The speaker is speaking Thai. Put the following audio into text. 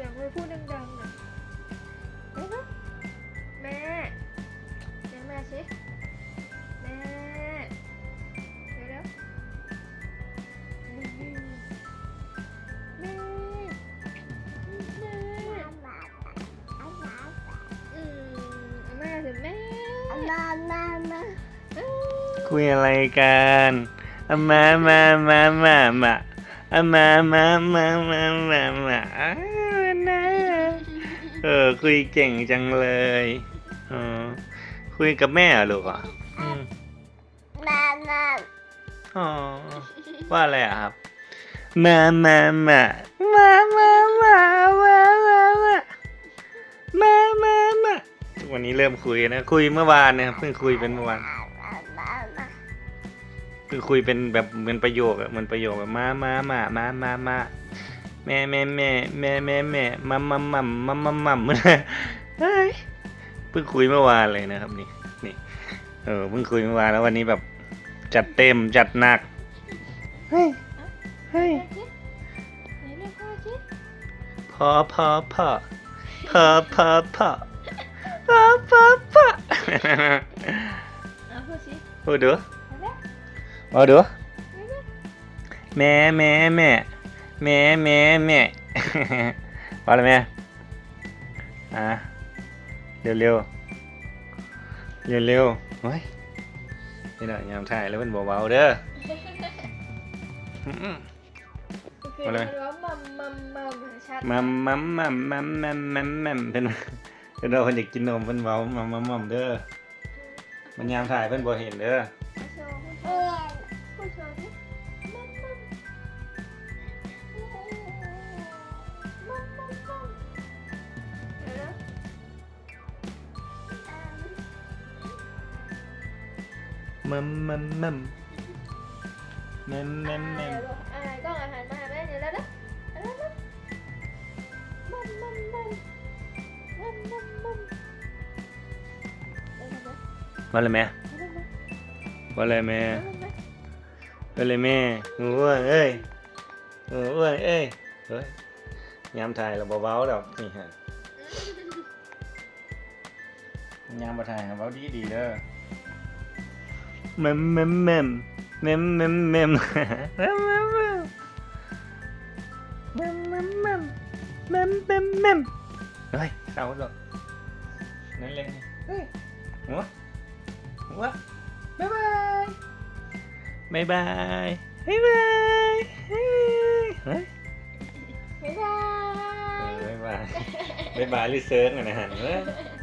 สียงเลยพูดดังๆน่อยเร็วๆแม่เรียกแม่สิแม่เร็วๆแม่แม่แม่อืมแม่สิแม่อืมคุยอะไรกันอามามามามามาอามามามามามามาอ้าวนะ เออ คุยเก่งจังเลยเออคุยกับแม่เหรอลูกอะอืมอ๋อว่าอะไรอะครับ มามามามามามามามามามามามาวันนี้เริ่มคุยนะ คุยเมื่อวานนะครับเพิ่งคุยเป็นเมื่อวานคือคุยเป็นแบบเหมือนประโยคอะเหมือนประโยคแบบมามามามามามา แม่แม่แม่แม่แม่แม่มัมมัมมัมมัมมัมมัมเฮ้ยเพิ่งคุยเมื่อวานเลยนะครับนี่นี่เออเพิ่งคุยเมื่อวานแล้ววันนี้แบบจัดเต็มจัดหนักเฮ้ยเฮ้ยแม่สิไหนเรียกพ่อสิพอพอพอพอพอพอพอพอพอเอาพูดสิพูดดูเอาละเอาดูเอาละแม่แม่แม่ แม่แม่แม่ว่าอะไรแม่อะเร็วเร็วเร็วเร็วๆเฮ้ยนี่แหละยามถ่ายแล้วเป็นเบาๆเด้ออืมคือเอาเลยมันว่ามัมมัมมัมชัดมัมมัมมัมมัมมัมมัมมัมเป็นเป็นเราคนอยากกินนมเป็นเบามัมมัมมัมเด้อมันยามถ่ายเพิ่นบ่เห็นเด้อ mầm mầm mầm mầm mầm mầm ai con là hành mai bé như đó đó. Đó đó mầm mầm mầm mầm mầm mầm Vale mẹ. Vale mẹ. Vale mẹ. Ngủ ơi ê. Ngủ ơi ê. Nhám thầy là báo báo đâu. Nhám bà thầy là báo đi đi đó. นะมัมมัมมัมมัมมัมมัมเดี๋ยวนะว่าอะไรแม่เดี๋ยวนะว่าอะไรแม่เดี๋ยวนะว่าอะไรแม่อ้วนเอ้ยเอออ้วนเอ้ยเฮ้ยยามถ่ายเราเบาๆดอกนี่ฮะยามมาถ่ายเบาดีดีๆเด้อแมมแมมแมมแมมแมมแมมแมมแมมแมมแมมแมมแมมแมมแมมแมมเฮ้ยเข้าแล้วนั่นเลยเฮ้ยหัวหัวบ๊ายบายบ๊ายบายบ๊ายบายเฮ้ยเฮ้ยบ๊ายบายบ๊ายบายบ๊ายบายหรือเซิร์งอะนะฮะเว้ยบ